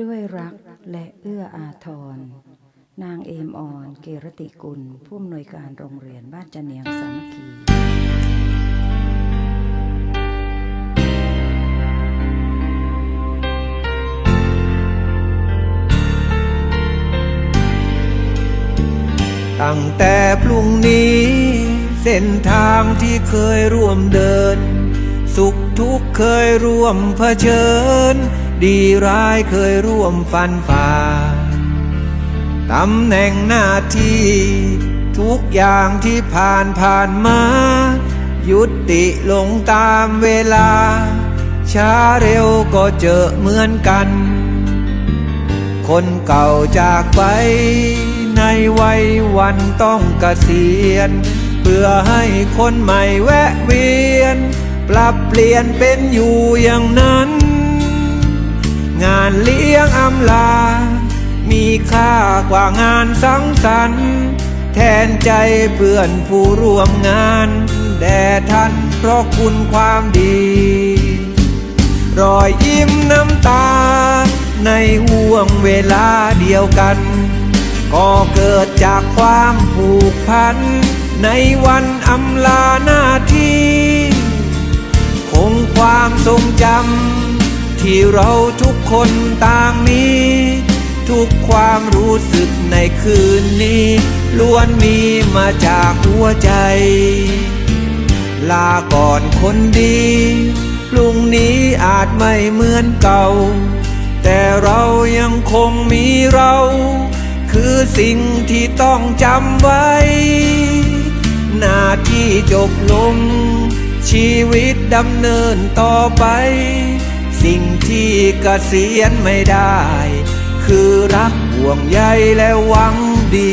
ด้วยรักและเอื้ออาทร นางเอมอ่อน เกรติกุล ผู้อำนวยการโรงเรียนบ้านจะเนียงสามัคคีตั้งแต่พรุ่งนี้ เส้นทางที่เคยร่วมเดิน สุขทุกข์เคยร่วมเผชิญ ดีร้ายเคยร่วมฟันฝ่าตำแหน่งหน้าที่ ทุกอย่างที่ผ่านผ่านมา ยุติลงตามเวลา ช้าเร็วก็เจอเหมือนกัน คนเก่าจากไป ในวัยวันต้องเกษียณ เพื่อให้คนใหม่แวะเวียน ปรับเปลี่ยนเป็นอยู่อย่างนั้นานเลี้ยงอำลา มีค่ากว่างานสังสรรค์แทนใจเพื่อนผู้ร่วมงานแด่ท่านเพราะคุณความดี รอยยิ้มน้ำตา ในห่วงเวลาเดียวกัน ก็เกิดจากความผูกพัน ในวันอำลาหน้าที่ คงความทรงจำ ที่เราทุกคนต่างมี ทุกความรู้สึกในคืนนี้ ล้วนมีมาจากหัวใจ ลาก่อนคนดี พรุ่งนี้อาจไม่เหมือนเก่า แต่เรายังคงมีเรา คือสิ่งที่ต้องจำไว้ หน้าที่จบลงชีวิตดำเนินต่อไป สิ่งที่เกษียณไม่ได้ คือรักห่วงใยและหวังดี